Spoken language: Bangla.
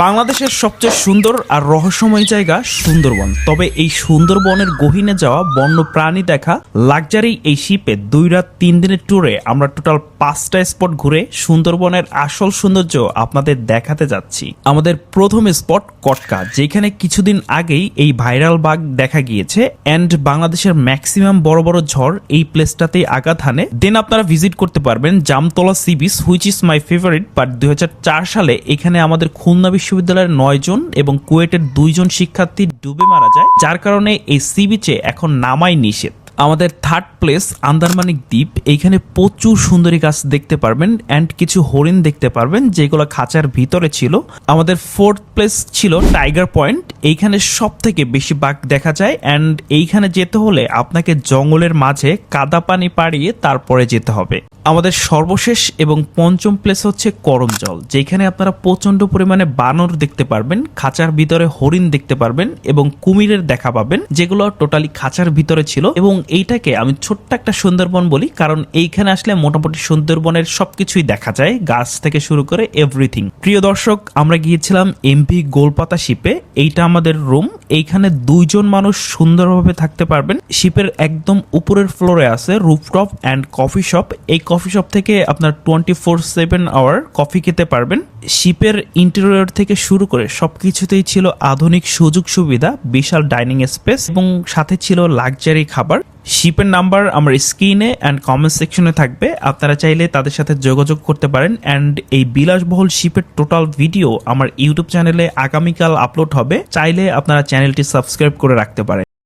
বাংলাদেশের সবচেয়ে সুন্দর আর রহস্যময় জায়গা সুন্দরবন। তবে এই সুন্দরবনের গহীনে যাওয়া বন্য প্রাণী দেখা লাক্সারি এই শিপে দুই রাত তিন দিনের ট্যুরে আমরা টোটাল পাঁচটা স্পট ঘুরে সুন্দরবনের আসল সৌন্দর্য আপনাদের দেখাতে যাচ্ছি। আমাদের প্রথম স্পট কটকা, যেখানে কিছুদিন আগেই এই ভাইরাল বাঘ দেখা গিয়েছে অ্যান্ড বাংলাদেশের ম্যাক্সিমাম বড় বড় ঝড় এই প্লেসটাতেই আঘাত হানে। দেন আপনারা ভিজিট করতে পারবেন Jamtala sea beach which is my favourite but দুই হাজার চার সালে এখানে আমাদের খুলনা বিশ্ববিদ্যালয়ের নয়জন এবং কুয়েটের দুইজন শিক্ষার্থী ডুবে মারা যায়, যার কারণে এই সি বিচে এখন নামাই নিষেধ। আমাদের থার্ড প্লেস আন্দারমানিক দ্বীপ। এইখানে প্রচুর সুন্দরী গাছ দেখতে পারবেন অ্যান্ড কিছু হরিণ দেখতে পারবেন, যেগুলো খাঁচার ভিতরে ছিল। আমাদের ফোর্থ প্লেস ছিল টাইগার পয়েন্ট এইখানে সব থেকে বেশি বাঘ দেখা যায় অ্যান্ড এইখানে যেতে হলে আপনাকে জঙ্গলের মাঝে কাদা পানি পাড়িয়ে তারপরে যেতে হবে। আমাদের সর্বশেষ এবং পঞ্চম প্লেস হচ্ছে করমজল, যেখানে আপনারা প্রচণ্ড পরিমাণে বানর দেখতে পারবেন, খাঁচার ভিতরে হরিণ দেখতে পারবেন এবং কুমিরের দেখা পাবেন, যেগুলো টোটালি খাঁচার ভিতরে ছিল এবং এইটাকে আমি ছোট্ট একটা সুন্দরবন বলি, কারণ এইখানে আসলে মোটামুটি সুন্দরবনের সবকিছুই দেখা যায়, গাছ থেকে শুরু করে এভরিথিং প্রিয় দর্শক, আমরা গিয়েছিলাম এমভি গোলপাতা শিপে, এইটা আমাদের রুম এইখানে দুইজন মানুষ সুন্দরভাবে থাকতে পারবেন। শিপের একদম উপরের ফ্লোরে আছে রুফটপ অ্যান্ড কফি শপ এই কফি শপ থেকে আপনার twenty four seven hour coffee খেতে পারবেন। শিপের ইন্টেরিয়র থেকে শুরু করে সবকিছুতেই ছিল আধুনিক সুযোগ সুবিধা, বিশাল ডাইনিং স্পেস এবং সাথে ছিল লাক্সারি খাবার। শিপের নাম্বার আমার স্ক্রিনে অ্যান্ড কমেন্ট সেকশনে থাকবে। আপনারা চাইলে তাদের সাথে যোগাযোগ করতে পারেন। অ্যান্ড এই বিলাসবহুল শিপের টোটাল ভিডিও আমার ইউটিউব চ্যানেলে আগামীকাল আপলোড হবে। চাইলে আপনারা চ্যানেলটি সাবস্ক্রাইব করে রাখতে পারেন।